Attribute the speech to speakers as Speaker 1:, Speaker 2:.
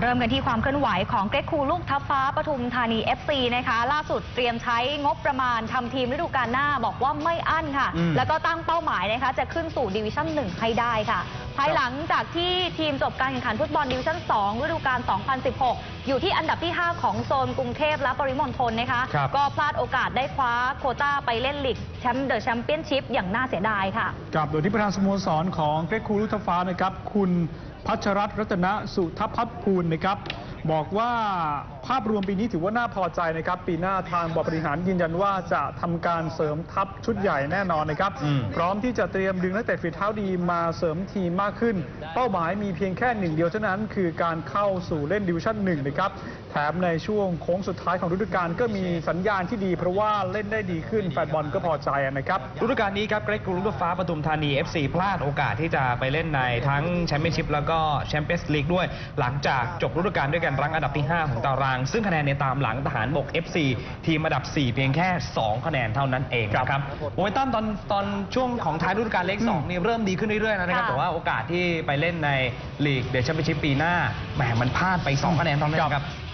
Speaker 1: เริ่มกันที่ความเคลื่อนไหวของเกรกคูลูกทัพฟ้าปทุมธานี FC นะคะ ล่าสุดเตรียมใช้งบประมาณทำทีมฤดูกาลหน้าบอกว่าไม่อั้นค่ะ
Speaker 2: อืม
Speaker 1: แล้วก็ตั้งเป้าหมายนะคะ จะขึ้นสู่ดิวิชั่น1ให้ได้ค่ะ ภายหลังจากที่ทีมจบการแข่งขันฟุตบอลดิวิชั่น 2 ฤดูกาล 2016 อยู่ที่อันดับที่ 5 ของโซนกรุงเทพและปริมณฑลนะคะ
Speaker 2: ครับ
Speaker 1: ก็พลาดโอกาสได้คว้าโควต้าไปเล่นลีกแชมป์เดอะแชมเปี้ยนชิพอย่างน่าเสียดายค่ะ
Speaker 3: กับโดยที่ประธานสโมสรของเกรกคูลุทฟ้านะครับ คุณพัชรัตน์รัตนสุทพัฒภูลนะครับ บอกว่า ภาพรวมปีนี้ถือว่าน่าพอใจนะครับ ปีหน้าทางบอร์ดบริหารยืนยันว่าจะทำการเสริมทัพชุดใหญ่แน่นอนนะครับ
Speaker 2: อืม
Speaker 3: พร้อมที่จะเตรียมดึงนักเตะฝีเท้าดีมาเสริมทีมมากขึ้น เป้าหมายมีเพียงแค่หนึ่งเดียวเท่านั้น คือการเข้าสู่เล่นดิวิชั่นหนึ่งนะครับแถมในช่วงโค้งสุดท้ายของฤดูกาลก็มีสัญญาณที่ดี เพราะว่าเล่นได้ดีขึ้นแฟนบอลก็พอใจนะครับ
Speaker 2: ฤดูกาลนี้ครับเกรกกรุงลูกฟ้าปทุมธานี FC พลาดโอกาสที่จะไปเล่นในทั้งแชมเปี้ยนชิพแล้วก็แชมเปี้ยนส์ลีกด้วย หลังจากจบฤดูกาลด้วยกันรั้งอันดับที่ 5 ของตารางซึ่งคะแนนในตามหลังทหารบก FC ทีมอันดับ 4 เพียงแค่ 2 คะแนนเท่านั้นเองนะครับโมเมนตัมตอนตอนช่วงของท้ายฤดูกาลเลขสองนี่เริ่มดีขึ้นเรื่อยๆนะครับ
Speaker 1: ค่ะ
Speaker 2: แต่ว่าโอกาสที่ไปเล่นในลีกเดชแชมเปี้ยนชิพปีหน้าแหมมันพลาดไป 2 คะแนนเท่านั้นครับ